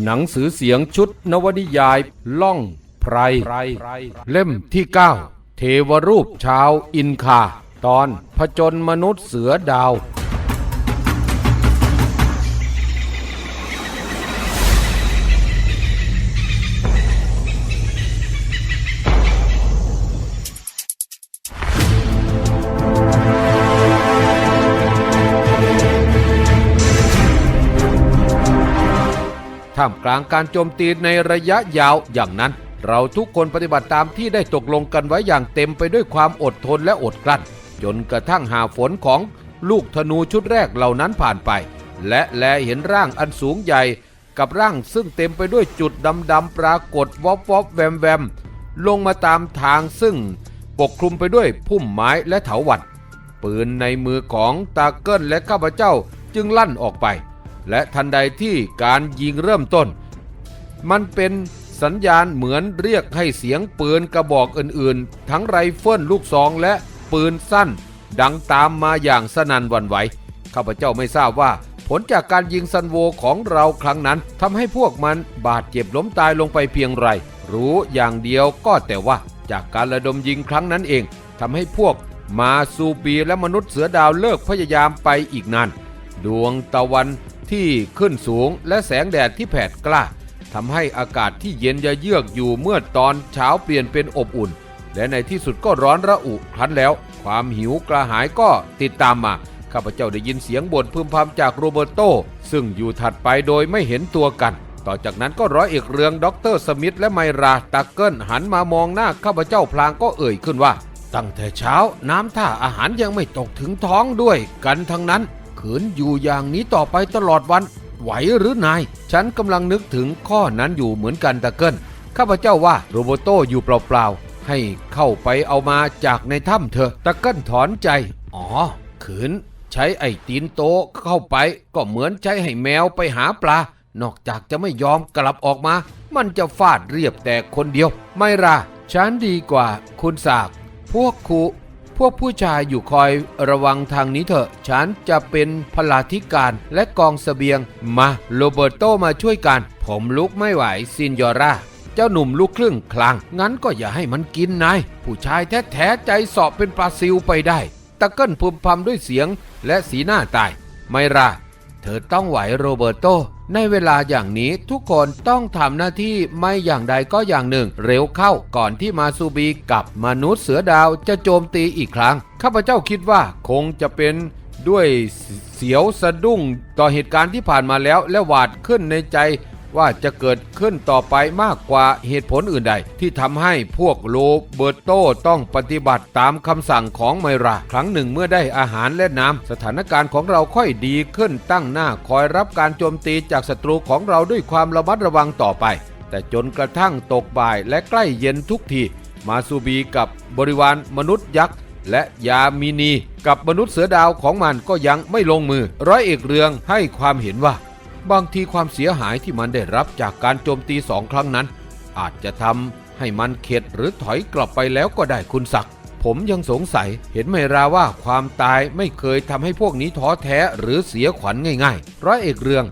หนังสือเสียงชุดนวนิยายล่องไพร เล่มที่ 9 เทวรูปชาวอินคา ตอนผจญมนุษย์เสือดาว ท่ามกลางการโจมตีในระยะยาวอย่างนั้น เราทุกคนปฏิบัติตามที่ได้ตกลงกันไว้อย่างเต็มไปด้วยความอดทนและอดกลั้น จนกระทั่งหาฝนของลูกธนูชุดแรกเหล่านั้นผ่านไป และแลเห็นร่างอันสูงใหญ่กับร่างซึ่งเต็มไปด้วยจุดดำๆปรากฏวอบวอบแวมแวมลงมาตามทางซึ่งปกคลุมไปด้วยพุ่มไม้และเถาวัลย์ปืนในมือของตาเกิลและข้าพเจ้าจึงลั่นออกไป และทันใดที่การยิงเริ่มต้น มันเป็นสัญญาณเหมือนเรียกให้เสียงปืนกระบอกอื่นๆ ทั้งไรเฟิลลูกซองและปืนสั้น ดังตามมาอย่างสนั่นวันไหว ข้าพเจ้าไม่ทราบว่า ผลจากการยิงซันโวของเราครั้งนั้นทำให้พวกมันบาดเจ็บล้มตายลงไปเพียงไร รู้อย่างเดียวก็แต่ว่าจากการระดมยิงครั้งนั้นเองทำให้พวกมาซูบีและมนุษย์เสือดาวเลิกพยายามไปอีกนาน ดวงตะวัน ที่ขึ้นสูงและแสงแดดที่แผดกล้าทำให้อากาศที่เย็นยะเยือกอยู่เมื่อตอนเช้าเปลี่ยนเป็นอบอุ่น และในที่สุดก็ร้อนระอุครั้นแล้ว ความหิวกระหายก็ติดตามมาข้าพเจ้าได้ยินเสียงบ่นพึมพำจากโรเบร์โต ซึ่งอยู่ถัดไปโดยไม่เห็นตัวกัน ต่อจากนั้นก็ร้อยเอกเรืองด็อกเตอร์สมิธและไมราตักเกิลหันมามองหน้าข้าพเจ้าพลางก็เอ่ยขึ้นว่า ตั้งแต่เช้าน้ำท่าอาหารยังไม่ตกถึงท้องด้วยกันทั้งนั้น ขืนอยู่อย่างนี้ต่อไปตลอดวัน ไหวหรือนาย ฉันกำลังนึกถึงข้อนั้นอยู่เหมือนกันตะเกิลข้าพเจ้าว่าโรโบโตอยู่เปล่าๆ ให้เข้าไปเอามาจากในถ้ำเถอะตะเกิลถอนใจ อ๋อ ขืน ใช้ไอ้ตีนโตเข้าไป ก็เหมือนใช้ให้แมวไปหาปลา นอกจากจะไม่ยอมกลับออกมา มันจะฟาดเรียบแต่คนเดียว ไม่ราฉันดีกว่า คุณสาก พวกคู พวกผู้ชายอยู่คอยระวังทางนี้เถอะ ฉันจะเป็นพลาธิการและกองสเสบียง มาโรเบิร์โตมาช่วยกัน ผมลุกไม่ไหวซินยอร่าเจ้าหนุ่มลูกครึ่งคลาง งั้นก็อย่าให้มันกินนาย ผู้ชายแท้ๆใจสอบเป็นปลาซิวไปได้ ตะเกิลพึมพำด้วยเสียงและสีหน้าตาย ไม่รา เธอต้องไหวโรเบิร์โต ในเวลาอย่างนี้ทุกคนต้องทำหน้าที่ไม่อย่างใดก็อย่างหนึ่ง เร็วเข้าก่อนที่มาซูบีกับมนุษย์เสือดาวจะโจมตีอีกครั้ง ข้าพเจ้าคิดว่าคงจะเป็นด้วยเสียวสะดุ้งต่อเหตุการณ์ที่ผ่านมาแล้วและหวาดขึ้นในใจ ว่าจะเกิดขึ้นต่อไปมากกว่าเหตุผลอื่นใด ที่ทำให้พวกโรเบิร์โตต้องปฏิบัติตามคำสั่งของไมรา ครั้งหนึ่งเมื่อได้อาหารและน้ำสถานการณ์ของเราค่อยดีขึ้นตั้งหน้าคอยรับการโจมตีจากศัตรูของเราด้วยความระมัดระวังต่อไป แต่จนกระทั่งตกบ่ายและใกล้เย็นทุกทีมาซูบีกับบริวารมนุษย์ยักษ์และยามินี กับมนุษย์เสือดาวของมันก็ยังไม่ลงมือ ร้อยเอกเรืองให้ความเห็นว่า บางทีความเสียหายที่มันได้รับจากการโจมตีสองครั้งนั้น อาจจะทำให้มันเข็ดหรือถอยกลับไปแล้วก็ได้คุณศักดิ์ผมยังสงสัยเห็นไหมราว่าความตายไม่เคยทำให้พวกนี้ท้อแท้หรือเสียขวัญง่ายๆร้อยเอกเรือง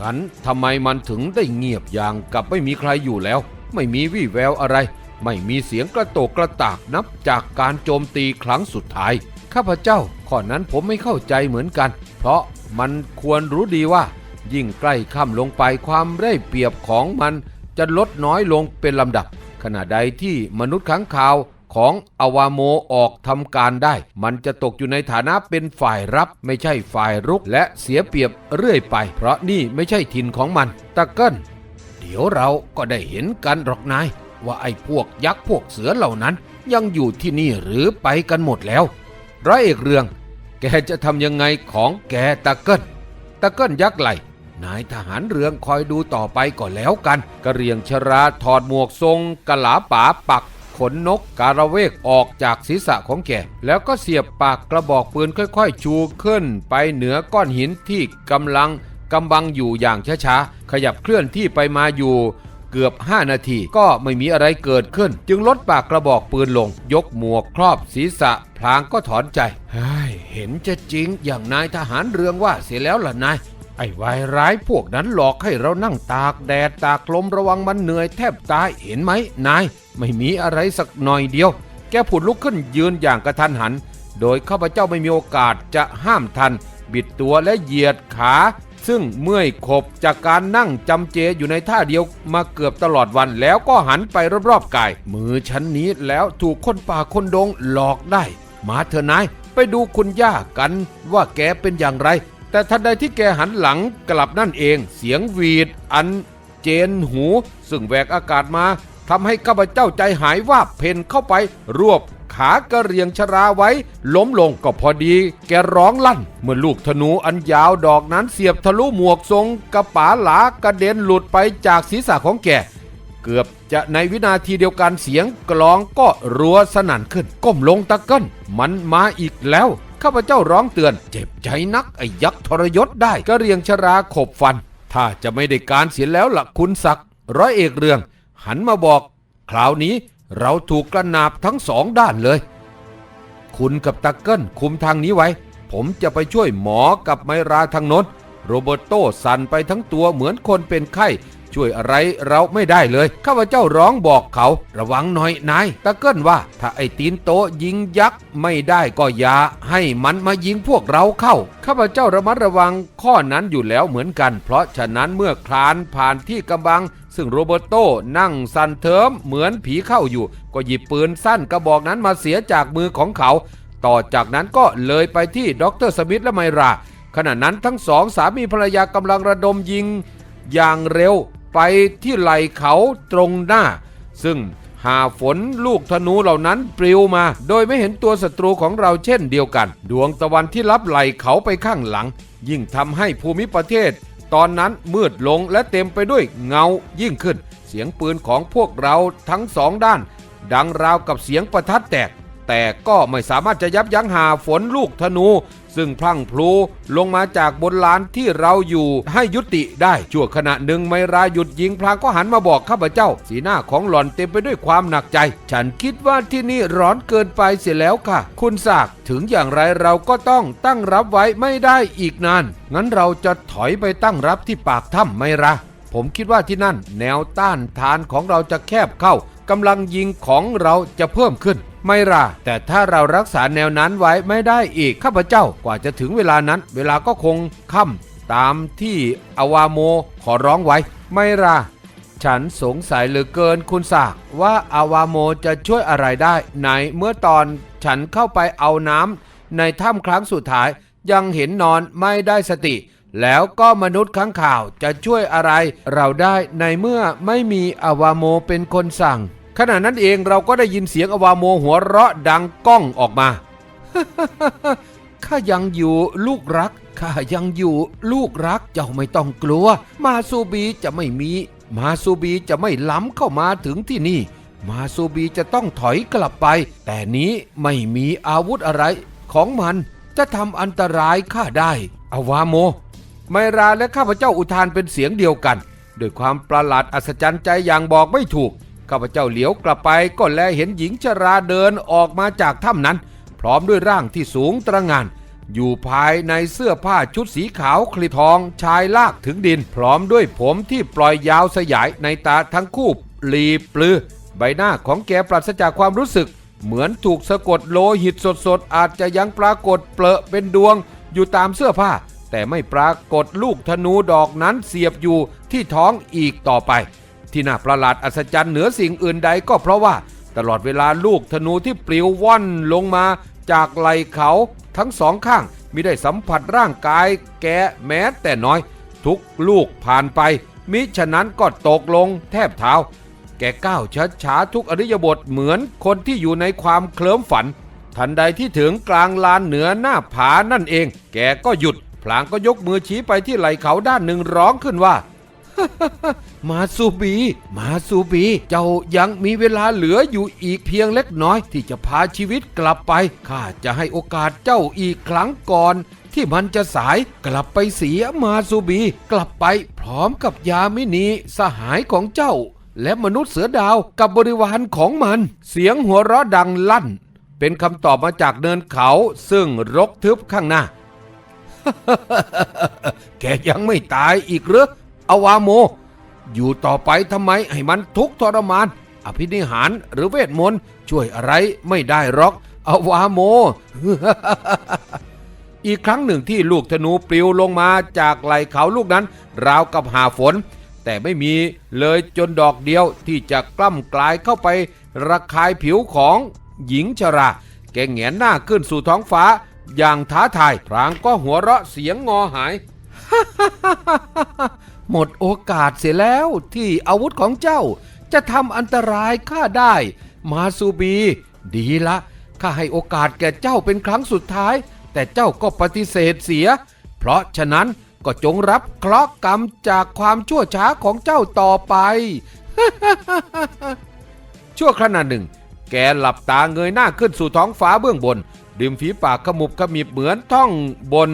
งั้นทำไมมันถึงได้เงียบอย่างกับไม่มีใครอยู่แล้ว ไม่มีวี่แววอะไร ไม่มีเสียงกระโตกกระตากนับจากการโจมตีครั้งสุดท้าย ข้าพเจ้าข้อนั้นผมไม่เข้าใจเหมือนกัน เพราะมันควรรู้ดีว่า ยิ่งใกล้ค่ำลงไปความได้เปรียบของมันจะลดน้อยลงเป็นลำดับ ขณะใดที่มนุษย์ค้างคาวของอวาโมออกทำการได้ มันจะตกอยู่ในฐานะเป็นฝ่ายรับไม่ใช่ฝ่ายรุกและเสียเปรียบเรื่อยไป เพราะนี่ไม่ใช่ถิ่นของมันตะเกิลเดี๋ยวเราก็ได้เห็นกันหรอกนาย ว่าไอ้พวกยักษ์พวกเสือเหล่านั้น ยังอยู่ที่นี่หรือไปกันหมดแล้วร้อยเอกเรือง แกจะทำยังไงของแกตะเกิลตะเกิลยักษ์ไหล นายทหารเรืองคอยดูต่อไปก่อนแล้วกันกระเรียงชราถอดหมวกทรงกะหลาป๋าปักขนนกการะเวกออกจากศีรษะของแก แล้วก็เสียบปากกระบอกปืนค่อยๆ ชูขึ้นไปเหนือก้อนหินที่กำลังกำบังอยู่อย่างช้าๆ ขยับเคลื่อนที่ไปมาอยู่เกือบ 5 นาทีก็ไม่มีอะไรเกิดขึ้น จึงลดปากกระบอกปืนลง ยกหมวกครอบศีรษะ พลางก็ถอนใจเฮ้ยเห็นจะจริงอย่างนายทหารเรืองว่าเสียแล้วล่ะนาย ไอ้วายร้ายพวกนั้นหลอกให้เรานั่งตากแดดตากลมระวังมันเหนื่อยแทบตายเห็นไหมนาย ไม่มีอะไรสักหน่อยเดียว แกผุดลุกขึ้นยืนอย่างกระทันหัน โดยข้าพเจ้าไม่มีโอกาสจะห้ามทัน บิดตัวและเหยียดขา ซึ่งเมื่อยขบจากการนั่งจำเจอยู่ในท่าเดียวมาเกือบตลอดวันแล้วก็หันไปรอบๆกาย มือฉันนี้แล้วถูกคนป่าคนดงหลอกได้ มาเถอะนายไปดูคุณย่ากันว่าแกเป็นอย่างไร แต่ทันใดที่แกหันหลังกลับนั่นเอง เสียงวีดอันเจนหู ซึ่งแหวกอากาศมาทำให้ข้าพเจ้าใจหายว่าเพนเข้าไปรวบขากระเรียงชราไว้ ล้มลงก็พอดี แกร้องลั่น เมื่อลูกธนูอันยาวดอกนั้นเสียบทะลุหมวกทรงกระป๋าหลากระเด็นหลุดไปจากศีรษะของแกเกือบจะในวินาทีเดียวกันเสียงกลองก็รัวสนั่นขึ้น ก้มลงตะเกินมันมาอีกแล้ว ข้าพเจ้าร้องเตือน เจ็บใจนักไอ้ยักษ์ทรยศได้ก็เรียงชราขบฟัน ถ้าจะไม่ได้การเสียแล้วล่ะคุณศักดิ์ร้อยเอกเรือง หันมาบอก คราวนี้เราถูกกระนาบทั้งสองด้านเลย คุณกับตะเกิลคุมทางนี้ไว้ ผมจะไปช่วยหมอกับไมราทางโน้นโรเบร์โตสั่นไปทั้งตัวเหมือนคนเป็นไข้ ช่วยอะไรเราไม่ได้เลย ข้าพเจ้าร้องบอกเขา ระวังหน่อยนายตะเกิลว่า ถ้าไอ้ตีนโตยิงยักษ์ไม่ได้ก็อย่าให้มันมายิงพวกเราเข้า ข้าพเจ้าระมัดระวังข้อนั้นอยู่แล้วเหมือนกัน เพราะฉะนั้นเมื่อคลานผ่านที่กำบัง ซึ่งโรเบร์โตนั่งสันเทิมเหมือนผีเข้าอยู่ ก็หยิบปืนสั้นกระบอกนั้นมาเสียจากมือของเขา ต่อจากนั้นก็เลยไปที่ดรสมิธและไมราขณะนั้นทั้งสองสามีภรรยากำลังระดมยิง อย่างเร็ว ไปที่ไหล่เขาตรงหน้า ซึ่งหาฝนลูกธนูเหล่านั้นปลิวมา โดยไม่เห็นตัวศัตรูของเราเช่นเดียวกัน ดวงตะวันที่รับไหล่เขาไปข้างหลัง ยิ่งทำให้ภูมิประเทศ ตอนนั้นมืดลงและเต็มไปด้วยเงายิ่งขึ้น เสียงปืนของพวกเราทั้งสองด้าน ดังราวกับเสียงประทัดแตก แต่ก็ไม่สามารถจะยับยั้งหาฝนลูกธนู ซึ่งพลั่งพลูลงมาจากบนลานที่เราอยู่ให้ยุติได้ชั่วขณะหนึ่งไมราหยุดยิงพลางก็หันมาบอกข้าพเจ้า สีหน้าของหล่อนเต็มไปด้วยความหนักใจ ฉันคิดว่าที่นี่ร้อนเกินไปเสียแล้วค่ะ คุณสากถึงอย่างไรเราก็ต้องตั้งรับไว้ไม่ได้อีกนาน งั้นเราจะถอยไปตั้งรับที่ปากถ้ำไมราผมคิดว่าที่นั่น แนวต้านทานของเราจะแคบเข้ากำลังยิงของเราจะเพิ่มขึ้น ไม่ล่ะ แต่ถ้าเรารักษาแนวนั้นไว้ไม่ได้อีกข้าพเจ้ากว่าจะถึงเวลานั้น เวลาก็คงค่ำตามที่อาวาโมขอร้องไว้ ไม่ล่ะฉันสงสัยเหลือเกินคุณสากว่าอาวาโมจะช่วยอะไรได้ไหนเมื่อตอนฉันเข้าไปเอาน้ำในถ้ำครั้งสุดท้ายยังเห็นนอนไม่ได้สติ แล้วก็มนุษย์ข้างข่าวจะช่วยอะไรเราได้ในเมื่อไม่มีอาวาโมเป็นคนสั่ง ขณะนั้นเองเราก็ได้ยินเสียงอวาโมหัวเราะดังก้องออกมาข้ายังอยู่ลูกรักข้ายังอยู่ลูกรักเจ้าไม่ต้องกลัว มาซูบีจะไม่มี มาซูบีจะไม่ล้ำเข้ามาถึงที่นี่ มาซูบีจะต้องถอยกลับไป แต่นี้ไม่มีอาวุธอะไร ของมันจะทำอันตรายข้าได้อวาโม ไมราและข้าพเจ้าอุทานเป็นเสียงเดียวกัน ด้วยความประหลาดอัศจรรย์ใจอย่างบอกไม่ถูก ข้าพเจ้าเหลียวกลับไปก็แลเห็นหญิงชราเดินออกมาจากถ้ำนั้น พร้อมด้วยร่างที่สูงตระงาน อยู่ภายในเสื้อผ้าชุดสีขาวคลีทองชายลากถึงดิน พร้อมด้วยผมที่ปล่อยยาวสยายในตาทั้งคู่ปลีปลือ ใบหน้าของแกปราศจากความรู้สึก เหมือนถูกสะกดโลหิตสดๆ อาจจะยังปรากฏเปลอะเป็นดวงอยู่ตามเสื้อผ้า แต่ไม่ปรากฏลูกธนูดอกนั้นเสียบอยู่ที่ท้องอีกต่อไป ที่น่าประหลาดอัศจรรย์เหนือสิ่งอื่นใดก็เพราะว่าตลอดเวลาลูกธนูที่ปลิวว่อนลงมาจากไหลเขาทั้งสองข้างมิได้สัมผัสร่างกายแกแม้แต่น้อย ทุกลูกผ่านไป มิฉะนั้นก็ตกลงแทบเท้า แกก้าวช้าๆทุกอริยบทเหมือนคนที่อยู่ในความเคลิ้มฝัน ทันใดที่ถึงกลางลานเหนือหน้าผานั่นเอง แกก็หยุด พลางก็ยกมือชี้ไปที่ไหลเขาด้านหนึ่งร้องขึ้นว่า มาซูบี มาซูบี เจ้ายังมีเวลาเหลืออยู่อีกเพียงเล็กน้อย ที่จะพาชีวิตกลับไป ข้าจะให้โอกาสเจ้าอีกครั้งก่อน ที่มันจะสายกลับไปเสียมาซูบี กลับไปพร้อมกับยามินีสหายของเจ้า และมนุษย์เสือดาวกับบริวารของมัน เสียงหัวเราะดังลั่น เป็นคำตอบมาจากเนินเขา ซึ่งรกทึบข้างหน้า แกยังไม่ตายอีกหรือ อวาโม อยู่ต่อไปทำไมให้มันทุกทรมาน อภินิหารหรือเวทมนต์ช่วยอะไรไม่ได้หรอก อวาโม อีกครั้งหนึ่งที่ลูกธนูปลิวลงมาจากไหล่เขาลูกนั้น ราวกับหาฝน แต่ไม่มีเลยจนดอกเดียวที่จะกล้ำกลายเข้าไประคายผิวของหญิงชรา แกงแงนหน้าขึ้นสู่ท้องฟ้าอย่างท้าทาย พรางก็หัวเราะเสียงงอหาย หมดโอกาสเสียแล้วที่อาวุธของเจ้าจะทำอันตรายข้าได้ มาซูบี ดีละข้าให้โอกาสแก่เจ้าเป็นครั้งสุดท้าย แต่เจ้าก็ปฏิเสธเสีย เพราะฉะนั้นก็จงรับเคราะห์กรรมจากความชั่วช้าของเจ้าต่อไป ชั่วขณะหนึ่ง แกหลับตาเงยหน้าขึ้นสู่ท้องฟ้าเบื้องบนดิมฝีปากขมุบขมิบเหมือนท่องบน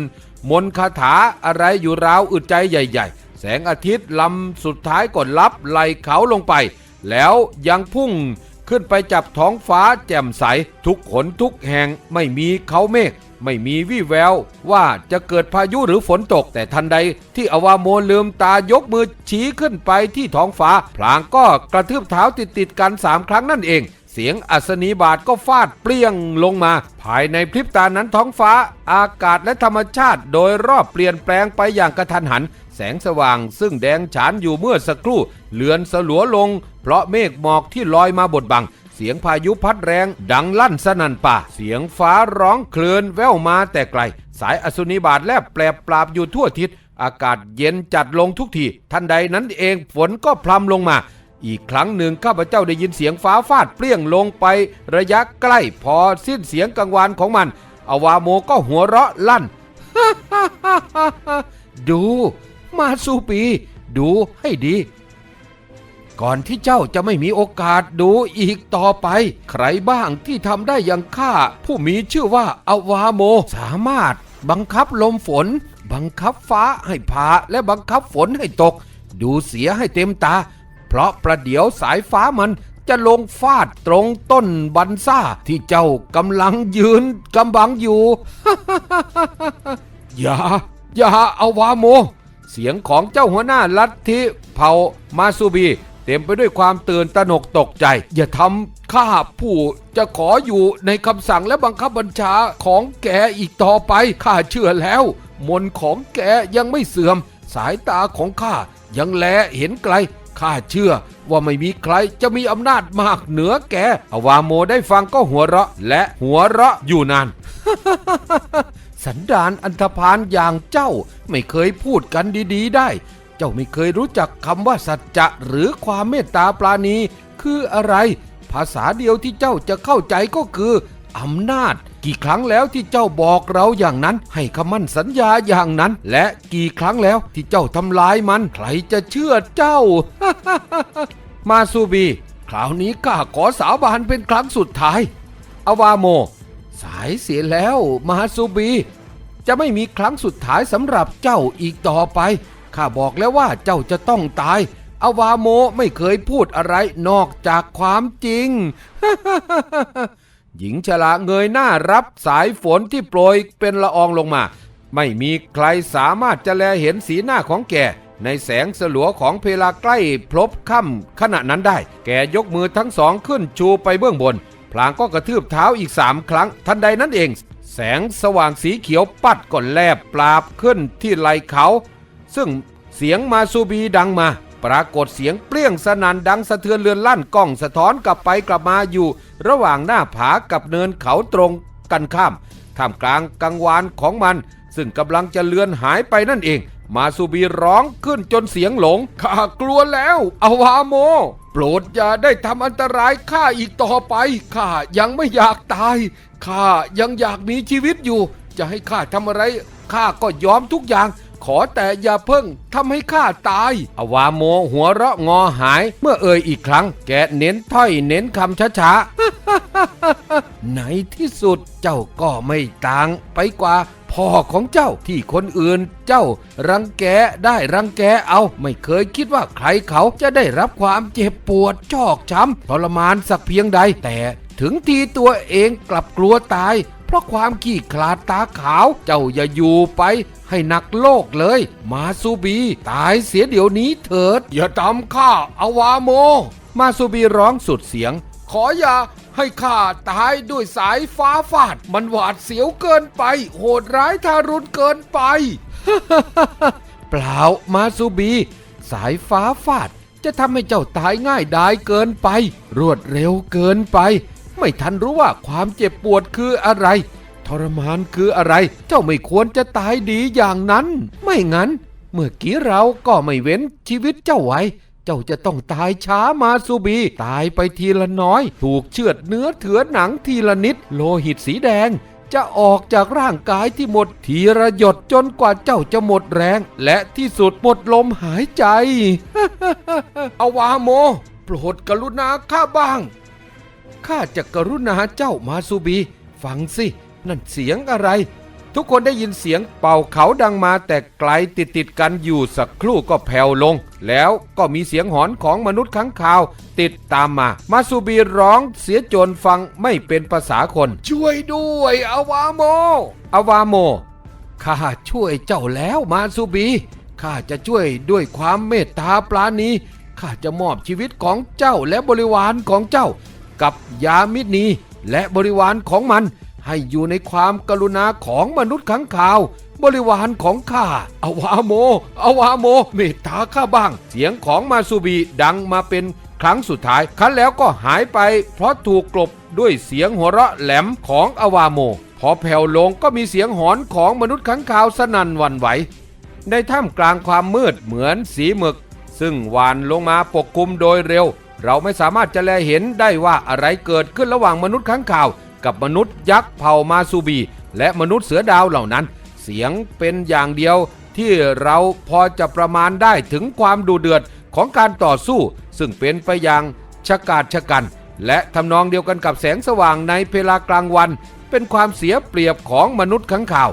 มนคาถาอะไรอยู่ราวอึดใจใหญ่ ๆ แสงอาทิตย์ลำสุดท้ายก็ลับไหลเขาลงไป แล้วยังพุ่งขึ้นไปจับท้องฟ้าแจ่มใส ทุกขนทุกแห่งไม่มีเขาเมฆไม่มีวี่แวว ว่าจะเกิดพายุหรือฝนตก แต่ทันใดที่อวาโมลืมตายกมือชี้ขึ้นไปที่ท้องฟ้า พลางก็กระทืบเท้าติดติดกันสามครั้งนั่นเอง เสียงอัศนีบาทก็ฟาดเปรี้ยงลงมา ภายในพริบตานั้นท้องฟ้า อากาศและธรรมชาติ โดยรอบเปลี่ยนแปลงไปอย่างกระทันหัน แสงสว่างซึ่งแดงฉานอยู่เมื่อสักครู่ เลือนสลัวลง เพราะเมฆหมอกที่ลอยมาบดบัง เสียงพายุพัดแรงดังลั่นสนั่นป่า เสียงฟ้าร้องเคลื่อนแว่วมาแต่ไกล สายอสุนิบาตแลบแปลบปราบอยู่ทั่วทิศ อากาศเย็นจัดลงทุกที ทันใดนั้นเองฝนก็พลำลงมาอีกครั้งหนึ่งข้าพเจ้าได้ยินเสียงฟ้าฟาดเปรี้ยงลงไประยะใกล้พอสิ้นเสียงกังวานของมัน อวาโมก็หัวเราะลั่น ดู มาสูปี ดูให้ดี ก่อนที่เจ้าจะไม่มีโอกาสดูอีกต่อไป ใครบ้างที่ทำได้อย่างข้า ผู้มีชื่อว่าอวาโม สามารถบังคับลมฝน บังคับฟ้าให้ผ่าและบังคับฝนให้ตก ดูเสียให้เต็มตา เพราะประเดี๋ยวสายฟ้ามันจะลงฟาดตรงต้นบันซ่าที่เจ้ากำลังยืนกำบังอยู่ อย่า อย่าเอาวาโม เสียงของเจ้าหัวหน้าลัทธิเผ่ามาซูบี เต็มไปด้วยความตื่นตระหนกตกใจ อย่าทำข้าผู้จะขออยู่ในคำสั่งและบังคับบัญชาของแกอีกต่อไปข้าเชื่อแล้ว มนของแกยังไม่เสื่อม สายตาของข้ายังแลเห็นไกลข้าเชื่อว่าไม่มีใครจะมีอำนาจมากเหนือแกอวาโมได้ฟังก็หัวเราะและหัวเราะอยู่นาน สันดานอันธพาลอย่างเจ้าไม่เคยพูดกันดีๆได้ เจ้าไม่เคยรู้จักคำว่าสัจจะหรือความเมตตาปราณี คืออะไร ภาษาเดียวที่เจ้าจะเข้าใจก็คืออำนาจ กี่ครั้งแล้วที่เจ้าบอกเราอย่างนั้น ให้คำมั่นสัญญาอย่างนั้น และกี่ครั้งแล้วที่เจ้าทำลายมัน ใครจะเชื่อเจ้า มาซูบี คราวนี้ข้าขอสาบานเป็นครั้งสุดท้าย อวาโม สายเสียแล้วมาซูบี จะไม่มีครั้งสุดท้ายสำหรับเจ้าอีกต่อไป ข้าบอกแล้วว่าเจ้าจะต้องตาย อวาโมไม่เคยพูดอะไรนอกจากความจริง หญิงชราเงยหน้ารับสายฝนที่โปรยเป็นละอองลงมา ไม่มีใครสามารถจะแลเห็นสีหน้าของแกในแสงสลัวของเพลาใกล้พลบค่ำขณะนั้นได้ แกยกมือทั้งสองขึ้นชูไปเบื้องบน พลางก็กระทืบเท้าอีกสามครั้ง ทันใดนั้นเอง แสงสว่างสีเขียวปัดก่อนแลบปราบขึ้นที่ไหลเขา ซึ่งเสียงมาซูบีดังมา ปรากฏเสียงเปรี้ยงสนันดังสะเทือนเรือนลั่นกล้องสะท้อนกลับไปกลับมาอยู่ ระหว่างหน้าผากับเนินเขาตรงกันข้ามท่ามกลางกังวานของมัน ซึ่งกำลังจะเลือนหายไปนั่นเอง มาซูบีร้องขึ้นจนเสียงหลง ข้ากลัวแล้วอาวาโม โปรดอย่าได้ทำอันตรายข้าอีกต่อไป ข้ายังไม่อยากตาย ข้ายังอยากมีชีวิตอยู่ จะให้ข้าทำอะไร ข้าก็ยอมทุกอย่าง ขอแต่อย่าเพิ่งทำให้ข้าตาย อวาโมหัวเราะงอหาย เมื่อเอ่ยอีกครั้ง แกเน้นถ้อยเน้นคำช้าๆในที่สุดเจ้าก็ไม่ต่างไปกว่า พ่อของเจ้าที่คนอื่นเจ้ารังแกได้รังแกเอาไม่เคยคิดว่าใครเขาจะได้รับความเจ็บปวดชอกช้ำทรมานสักเพียงใด แต่ถึงทีตัวเองกลับกลัวตาย เพราะความขี้ขลาดตาขาวเจ้าอย่าอยู่ไปให้หนักโลกเลย มาซูบีตายเสียเดี๋ยวนี้เถิด อย่าทำข้าอาวาโม มาซูบีร้องสุดเสียง ขออย่า ให้ข้าตายด้วยสายฟ้าฟาด มันหวาดเสียวเกินไป โหดร้ายทารุณเกินไป เปล่ามาซูบี สายฟ้าฟาด จะทำให้เจ้าตายง่ายดายเกินไป รวดเร็วเกินไป ไม่ทันรู้ว่าความเจ็บปวดคืออะไร ทรมานคืออะไร เจ้าไม่ควรจะตายดีอย่างนั้น ไม่งั้น เมื่อกี้เราก็ไม่เว้นชีวิตเจ้าไว้ เจ้าจะต้องตายช้ามาซูบี ตายไปทีละน้อย ถูกเชือดเนื้อเถือหนังทีละนิด โลหิตสีแดง จะออกจากร่างกายที่หมดทีระหยดจนกว่าเจ้าจะหมดแรง และที่สุดหมดลมหายใจ อาวาโม โปรดกรุณาข้าบ้าง ข้าจะกรุณาเจ้ามาซูบี ฟังสิ นั่นเสียงอะไร ทุกคนได้ยินเสียงเป่าเขาดังมาแต่ไกลติดติดๆกันอยู่สักครู่ก็แผ่วลง แล้วก็มีเสียงหอนของมนุษย์ข้างคาว ติดตามมา มาซูบีร้องเสียจนฟังไม่เป็นภาษาคน ช่วยด้วยอาวาโมอาวาโมข้าช่วยเจ้าแล้วมาซูบีข้าจะช่วยด้วยความเมตตาปราณีข้าจะมอบชีวิตของเจ้าและบริวารของเจ้า กับยามิตรนีและบริวารของมัน ให้อยู่ในความกรุณาของมนุษย์ขังข่าว บริวารของข้าอาวาโมอาวาโม เมตตาข้าบ้าง เสียงของมาซูบีดังมาเป็นครั้งสุดท้ายครั้นแล้วก็หายไป เพราะถูกกลบด้วยเสียงหัวเราะแหลมของอาวาโม พอแผ่วลงก็มีเสียงหอนของมนุษย์ขังข่าวสนั่นวันไหว ในท่ามกลางความมืดเหมือนสีหมึก ซึ่งหวานลงมาปกคลุมโดยเร็ว เราไม่สามารถจะแลเห็นได้ว่าอะไรเกิดขึ้นระหว่างมนุษย์ข้างข่าว กับมนุษย์ยักษ์เผ่ามาซูบี และมนุษย์เสือดาวเหล่านั้น เสียงเป็นอย่างเดียวที่เราพอจะประมาณได้ถึงความดูเดือดของการต่อสู้ ซึ่งเป็นไปอย่างชะกาจชะกัน และทำนองเดียวกันกับแสงสว่างในเวลากลางวัน เป็นความเสียเปรียบของมนุษย์ข้างข่าว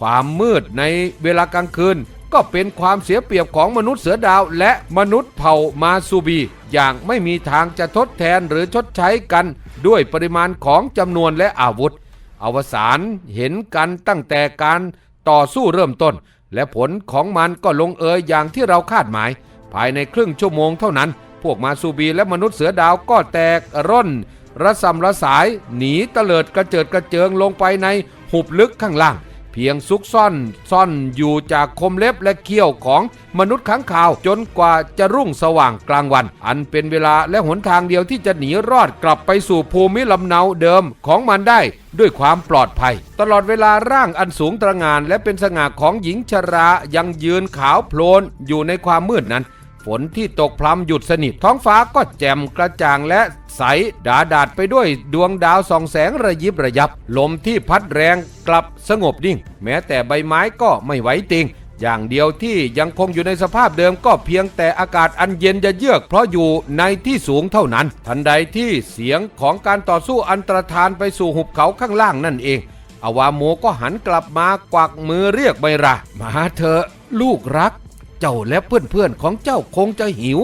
ความมืดในเวลากลางคืน ก็เป็นความเสียเปรียบของมนุษย์เสือดาว และมนุษย์เผ่ามาซูบี อย่างไม่มีทางจะทดแทนหรือชดใช้กัน ด้วยปริมาณของจำนวนและอาวุธ อวสานเห็นกันตั้งแต่การต่อสู้เริ่มต้น และผลของมันก็ลงเอยอย่างที่เราคาดหมาย ภายในครึ่งชั่วโมงเท่านั้น พวกมาซูบีและมนุษย์เสือดาวก็แตกร่นระสำระสาย หนีเตลิดกระเจิดกระเจิงลงไปในหุบลึกข้างล่าง เพียงซุกซ่อนซ่อนอยู่จากคมเล็บและเขี้ยวของมนุษย์ค้างคาว จนกว่าจะรุ่งสว่างกลางวัน อันเป็นเวลาและหนทางเดียวที่จะหนีรอดกลับไปสู่ภูมิลำเนาเดิมของมันได้ด้วยความปลอดภัย ตลอดเวลาร่างอันสูงตระหงานและเป็นสง่าของหญิงชรายังยืนขาวโพลนอยู่ในความมืดนั้น ฝนที่ตกพรำหยุดสนิท ท้องฟ้าก็แจ่มกระจ่างและใสดาดาดไปด้วยดวงดาวส่องแสงระยิบระยับ ลมที่พัดแรงกลับสงบนิ่ง แม้แต่ใบไม้ก็ไม่ไหวติง อย่างเดียวที่ยังคงอยู่ในสภาพเดิมก็เพียงแต่อากาศอันเย็นจะเยือก เพราะอยู่ในที่สูงเท่านั้น ทันใดที่เสียงของการต่อสู้อันตรธานไปสู่หุบเขาข้างล่างนั่นเองอาวาโมก็หันกลับมากวักมือเรียกไมรามาเถอะลูกรัก เจ้าและเพื่อนๆของเจ้าคงจะหิว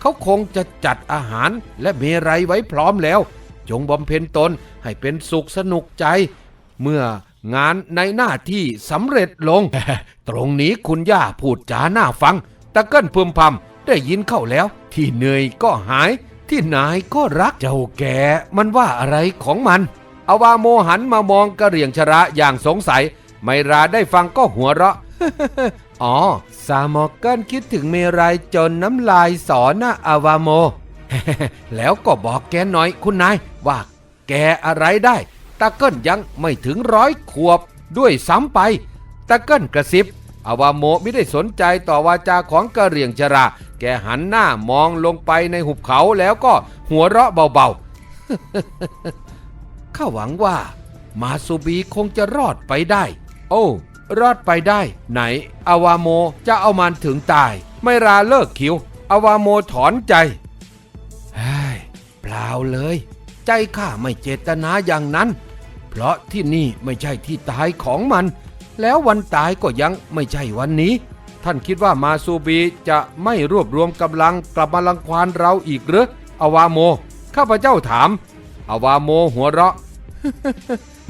เขาคงจะจัดอาหารและเมรัยไว้พร้อมแล้ว จงบำเพ็ญตนให้เป็นสุขสนุกใจ เมื่องานในหน้าที่สำเร็จลง ตรงนี้คุณย่าพูดจาหน้าฟัง ตะเกิ้นพึมพำได้ยินเข้าแล้ว ที่เหนื่อยก็หาย ที่นายก็รักเจ้าแกมันว่าอะไรของมันอาวาโมหันมามองกระเหรี่ยงชระอย่างสงสัย ไมราได้ฟังก็หัวเราะ อ๋อ ซามอเกิลคิดถึงเมรัยจนน้ำลายสอนะอาวาโม แล้วก็บอกแกหน่อยคุณนาย ว่าแกอะไรได้ตะเกิ้ลยังไม่ถึงร้อยขวบด้วยซ้ำไปตะเกิ้ลกระซิบอาวาโมไม่ได้สนใจต่อวาจาของกระเหรี่ยงชรา แกหันหน้ามองลงไปในหุบเขาแล้วก็หัวเราะเบาๆ ข้าหวังว่า มาซูบีคงจะรอดไปได้ โอ้ รอดไปได้ ไหน อาวาโมจะเอามันถึงตาย ไม่ราเลิกคิว อาวาโมถอนใจเฮ้ยเปล่าเลย ใจข้าไม่เจตนาอย่างนั้น เพราะที่นี่ไม่ใช่ที่ตายของมัน แล้ววันตายก็ยังไม่ใช่วันนี้ ท่านคิดว่ามาซูบีจะไม่รวบรวมกำลังกลับมาลังควานเราอีกหรืออาวาโม ข้าพเจ้าถามอาวาโมหัวเราะ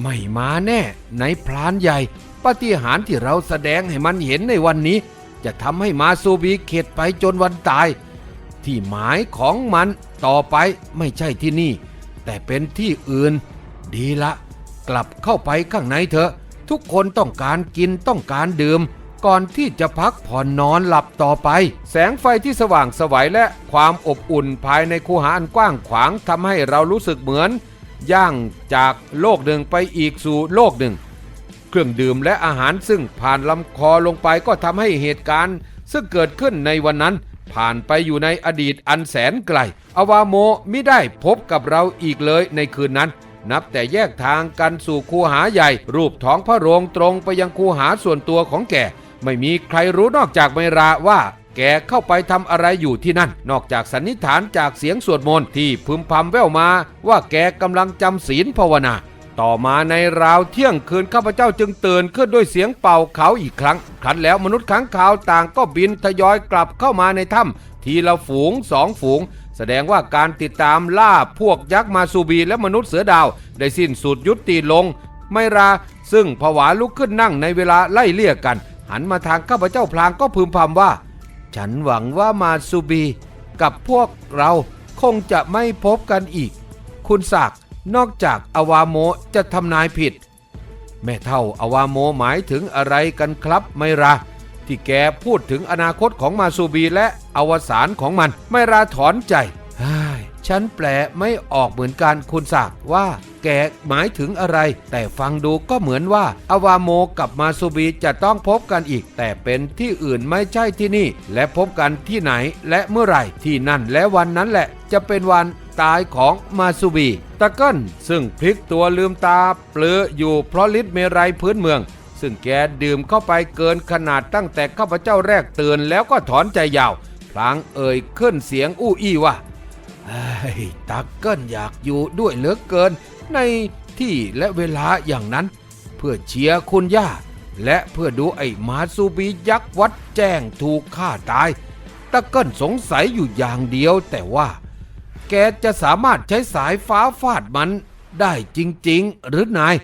ไม่มาแน่ในพรานใหญ่ ปาฏิหาริย์ที่เราแสดงให้มันเห็นในวันนี้ จะทำให้มาซูบีเข็ดไปจนวันตาย ที่หมายของมันต่อไปไม่ใช่ที่นี่ แต่เป็นที่อื่น ดีละ กลับเข้าไปข้างในเถอะ ทุกคนต้องการกินต้องการดื่มก่อนที่จะพักผ่อนนอนหลับต่อไป แสงไฟที่สว่างสวัยและความอบอุ่นภายในคูหาอันกว้างขวางทำให้เรารู้สึกเหมือน ย่างจากโลกหนึ่งไปอีกสู่โลกหนึ่ง เครื่องดื่มและอาหารซึ่งผ่านลำคอลงไปก็ทำให้เหตุการณ์ ซึ่งเกิดขึ้นในวันนั้น ผ่านไปอยู่ในอดีตอันแสนไกล อวาโมไมิได้พบกับเราอีกเลยในคืนนั้น นับแต่แยกทางกันสู่คูหาใหญ่ รูปท้องพระโรงตรงไปยังคูหาส่วนตัวของแกไม่มีใครรู้นอกจากไมราว่าแกเข้าไปทำอะไรอยู่ที่นั่น นอกจากสันนิษฐานจากเสียงสวดมนต์ที่พึมพำแว่วมาว่าแกกำลังจำศีลภาวนา ต่อมาในราวเที่ยงคืนข้าพเจ้าจึงตื่นขึ้นด้วยเสียงเป่าเขาอีกครั้ง ครั้นแล้วมนุษย์ค้างคาวต่างก็บินทยอยกลับเข้ามาในถ้ำทีละฝูงสองฝูง แสดงว่าการติดตามล่าพวกยักษ์มาซูบีและมนุษย์เสือดาว ได้สิ้นสุดยุติลง ไม่ราซึ่งผวาลุกขึ้นนั่งในเวลาไล่เลี่ยกัน หันมาทางข้าพเจ้าพลางก็พึมพำว่า ฉันหวังว่ามาซูบี กับพวกเราคงจะไม่พบกันอีก คุณศักดิ์ นอกจากอวาโมจะทำนายผิด แม่เท่าอวาโมหมายถึงอะไรกันครับไมราที่แกพูดถึงอนาคตของมาซูบีและอวสานของมัน ไมราถอนใจฉันแปลไม่ออกเหมือนกันคุณศักว่าแกหมายถึงอะไร แต่ฟังดูก็เหมือนว่าอวาโมกับมาซูบีจะต้องพบกันอีก แต่เป็นที่อื่นไม่ใช่ที่นี่ และพบกันที่ไหนและเมื่อไหร่ที่นั่นและวันนั้นแหละ จะเป็นวันตายของมาซูบี ตะเกิลซึ่งพลิกตัวลืมตาเปลืออยู่เพราะฤทธิ์เมรัยพื้นเมือง ซึ่งแกดื่มเข้าไปเกินขนาดตั้งแต่ข้าพเจ้าแรกเตือนแล้วก็ถอนใจยาวพลางเอ่ยขึ้นเสียงอู้อี้ว่าเฮ้ยตักเกิลอยากอยู่ด้วยเหลือเกิน ในที่และเวลาอย่างนั้น เพื่อเชียร์คุณย่า และเพื่อดูไอ้มาซูบียักษ์วัดแจ้งถูกฆ่าตายตะเกิลสงสัยอยู่อย่างเดียวแต่ว่า แกจะสามารถใช้สายฟ้าฟาดมันได้จริง ๆ หรือนาย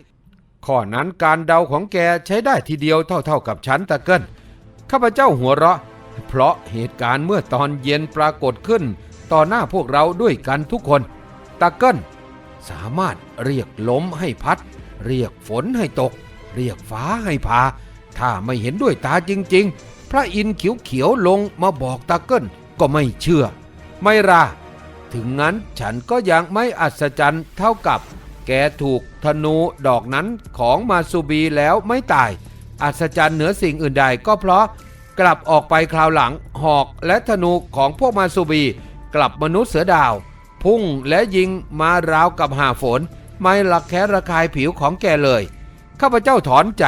ข้อนั้นการเดาของแกใช้ได้ทีเดียวเท่าๆกับฉันตะเกิลข้าพเจ้าหัวเราะ เพราะเหตุการณ์เมื่อตอนเย็นปรากฏขึ้น ต่อหน้าพวกเราด้วยกันทุกคนตะเกิลสามารถเรียกลมให้พัด เรียกฝนให้ตก เรียกฟ้าให้พา ถ้าไม่เห็นด้วยตาจริง ๆ พระอินทร์เขียวๆลงมาบอกตะเกิลก็ไม่เชื่อ ไม่รา ถึงงั้นฉันก็ยังไม่อัศจรรย์เท่ากับ แกถูกธนูดอกนั้นของมาซูบีแล้วไม่ตาย อัศจรรย์เหนือสิ่งอื่นใดก็เพราะกลับออกไปคราวหลังหอกและธนูของพวกมาซูบี กลับมนุษย์เสือดาว พุ่งและยิงมาราวกับหาฝน ไม่ละแคะระคายผิวของแกเลยข้าพเจ้าถอนใจ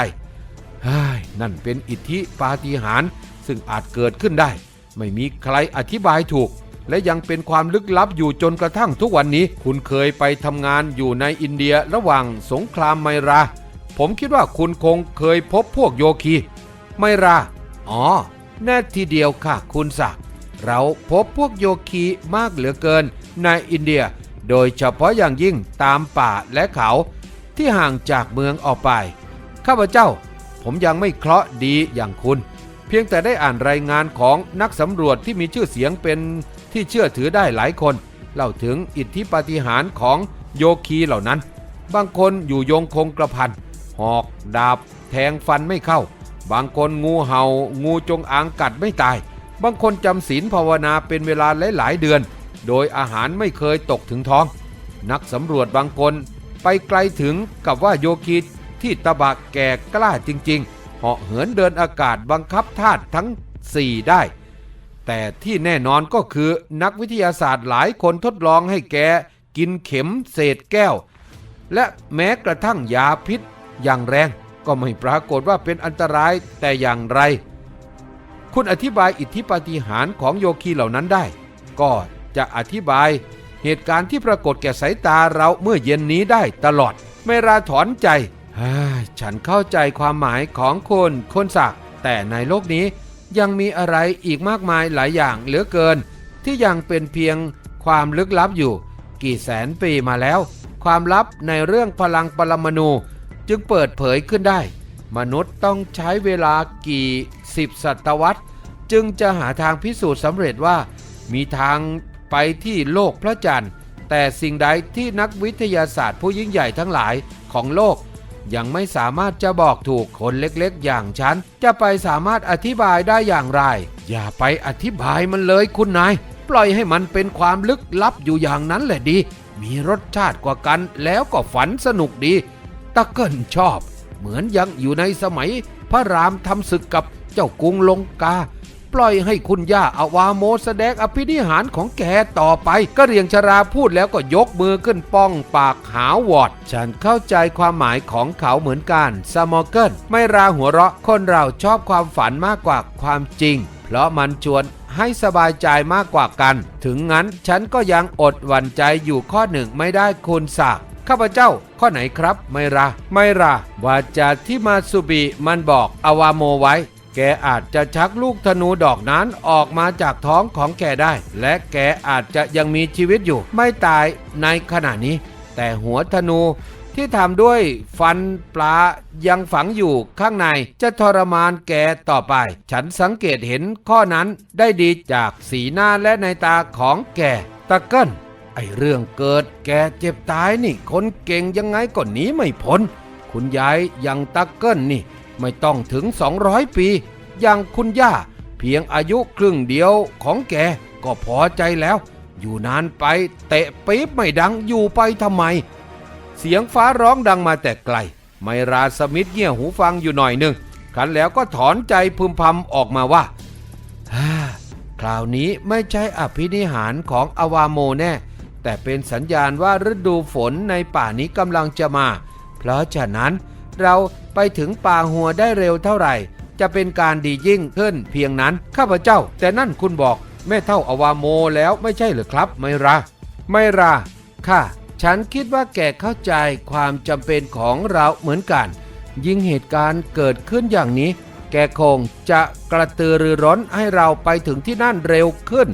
นั่นเป็นอิทธิปาฏิหาริย์ซึ่งอาจเกิดขึ้นได้ ไม่มีใครอธิบายถูก และยังเป็นความลึกลับอยู่จนกระทั่งทุกวันนี้ คุณเคยไปทำงานอยู่ในอินเดียระหว่างสงครามไมรา ผมคิดว่าคุณคงเคยพบพวกโยคี ไมรา อ๋อ แน่ทีเดียวค่ะคุณศักดิ์เราพบพวกโยคีมากเหลือเกินในอินเดีย โดยเฉพาะอย่างยิ่งตามป่าและเขาที่ห่างจากเมืองออกไป ข้าพเจ้า ผมยังไม่เคราะห์ดีอย่างคุณ เพียงแต่ได้อ่านรายงานของนักสำรวจที่มีชื่อเสียงเป็น ที่เชื่อถือได้หลายคนเล่าถึงอิทธิปาฏิหาริย์ของโยคีเหล่านั้น บางคนอยู่ยงคงกระพันหอก ดาบ แทงฟันไม่เข้า บางคนงูเหา่า งูจงอางกัดไม่ตาย บางคนจำศีลภาวนาเป็นเวลาหลายๆเดือน โดยอาหารไม่เคยตกถึงท้อง นักสำรวจบางคนไปไกลถึงกับว่าโยคีที่ตะบะแก่กล้าจริง ๆ เหาะเหินเดินอากาศบังคับธาตุทั้ง 4 ได้ แต่ที่แน่นอนก็คือนักวิทยาศาสตร์หลายคนทดลองให้แกกินเข็มเศษแก้ว และแม้กระทั่งยาพิษอย่างแรงก็ไม่ปรากฏว่าเป็นอันตรายแต่อย่างไร คุณอธิบายอิทธิปาฏิหาริย์ของโยคีเหล่านั้นได้ ก็จะอธิบายเหตุการณ์ที่ปรากฏแก่สายตาเราเมื่อเย็นนี้ได้ตลอด ไม่ราถอนใจ ฉันเข้าใจความหมายของคนคนศักแต่ในโลกนี้ ยังมีอะไรอีกมากมายหลายอย่างเหลือเกิน ที่ยังเป็นเพียงความลึกลับอยู่ กี่แสนปีมาแล้ว ความลับในเรื่องพลังปรมาณูจึงเปิดเผยขึ้นได้ มนุษย์ต้องใช้เวลากี่สิบศตวรรษ จึงจะหาทางพิสูจน์สำเร็จว่า มีทางไปที่โลกพระจันทร์ แต่สิ่งใดที่นักวิทยาศาสตร์ผู้ยิ่งใหญ่ทั้งหลายของโลก ยังไม่สามารถจะบอกถูกคนเล็กๆ อย่างฉัน จะไปสามารถอธิบายได้อย่างไร อย่าไปอธิบายมันเลยคุณนาย ปล่อยให้มันเป็นความลึกลับอยู่อย่างนั้นแหละดี มีรสชาติกว่ากันแล้วก็ฝันสนุกดีตะเกิลชอบ เหมือนยังอยู่ในสมัยพระรามทำศึกกับเจ้ากรุงลงกา ปล่อยให้คุณย่าอาวาโมแสดงอภินิหารของแกต่อไปก็เรียงชราพูดแล้วก็ยกมือขึ้นป้องปากหาวอด ฉันเข้าใจความหมายของเขาเหมือนกันสมอเกิลไม่ราหัวเราะคนเราชอบความฝันมากกว่าความจริง เพราะมันชวนให้สบายใจมากกว่ากัน ถึงงั้นฉันก็ยังอดหวั่นใจอยู่ข้อหนึ่งไม่ได้คุณสากข้าพเจ้าข้อไหนครับ ไม่รา ไม่รา วาจาที่มาสุบิมันบอกอาวาโมไว้ แกอาจจะชักลูกธนูดอกนั้นออกมาจากท้องของแกได้ และแกอาจจะยังมีชีวิตอยู่ ไม่ตายในขณะนี้ แต่หัวธนูที่ทำด้วยฟันปลายังฝังอยู่ข้างในจะทรมานแกต่อไป ฉันสังเกตเห็นข้อนั้นได้ดีจากสีหน้าและในตาของแกตะเกิลไอเรื่องเกิดแกเจ็บตายนี่ คนเก่งยังไงก็หนีไม่พ้น คุณยายยังตะเกิลนี่ ไม่ต้องถึง 200 ปี อย่างคุณย่า เพียงอายุครึ่งเดียวของแกก็พอใจแล้ว อยู่นานไปเตะปี๊บไม่ดังอยู่ไปทำไม เสียงฟ้าร้องดังมาแต่ไกล ไมราสมิธเงี่ยหูฟังอยู่หน่อยหนึ่งคันแล้วก็ถอนใจพึมพำออกมาว่าฮ่าคราวนี้ไม่ใช่อภินิหารของอวาโมแน่ แต่เป็นสัญญาณว่าฤดูฝนในป่านี้กำลังจะมา เพราะฉะนั้น เราไปถึงป่าหัวได้เร็วเท่าไหร่ จะเป็นการดียิ่งขึ้นเพียงนั้นข้าพเจ้า แต่นั่นคุณบอกแม่เท่าอวาโมแล้วไม่ใช่หรือครับ ไม่รา ไม่ราค่ะ ฉันคิดว่าแกเข้าใจความจำเป็นของเราเหมือนกัน ยิ่งเหตุการณ์เกิดขึ้นอย่างนี้ แกคงจะกระตือรือร้นให้เราไปถึงที่นั่นเร็วขึ้น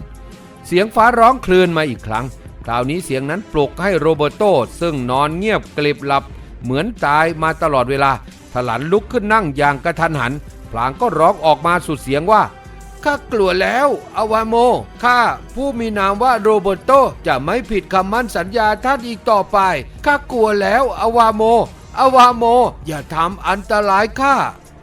เสียงฟ้าร้องคลื่นมาอีกครั้ง คราวนี้เสียงนั้นปลุกให้โรเบโตซึ่งนอนเงียบกลิบหลับ เหมือนตายมาตลอดเวลาถลันลุกขึ้นนั่งอย่างกระทันหัน พลางก็ร้องออกมาสุดเสียงว่าข้ากลัวแล้วอาวาโมข้าผู้มีนามว่าโรเบิร์โตจะไม่ผิดคำมั่นสัญญาท่านอีกต่อไปข้ากลัวแล้วอาวาโมอาวาโม อย่าทำอันตรายข้า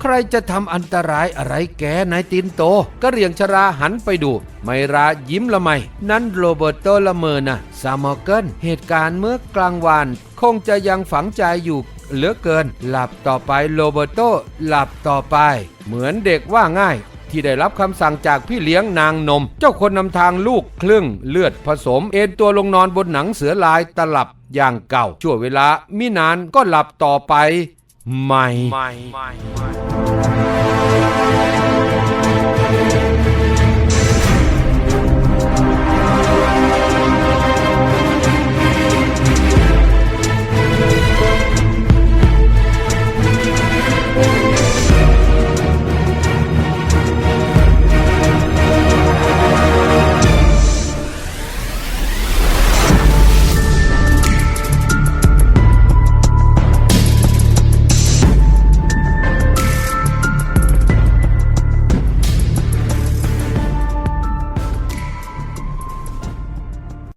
ใครจะทำอันตรายอะไรแกนายตินโตก็เรียงชราหันไปดู ไมรายิ้มละไม นั่นโรเบิร์โตละเมอนะซามอเกิลเหตุการณ์เมื่อกลางวัน คงจะยังฝังใจอยู่เหลือเกิน หลับต่อไปโรเบโตหลับต่อไป เหมือนเด็กว่าง่าย ที่ได้รับคำสั่งจากพี่เลี้ยงนางนม เจ้าคนนำทางลูกครึ่งเลือดผสม เอนตัวลงนอนบนหนังเสือลายตลับอย่างเก่า ชั่วเวลามินานก็หลับต่อไป ใหม่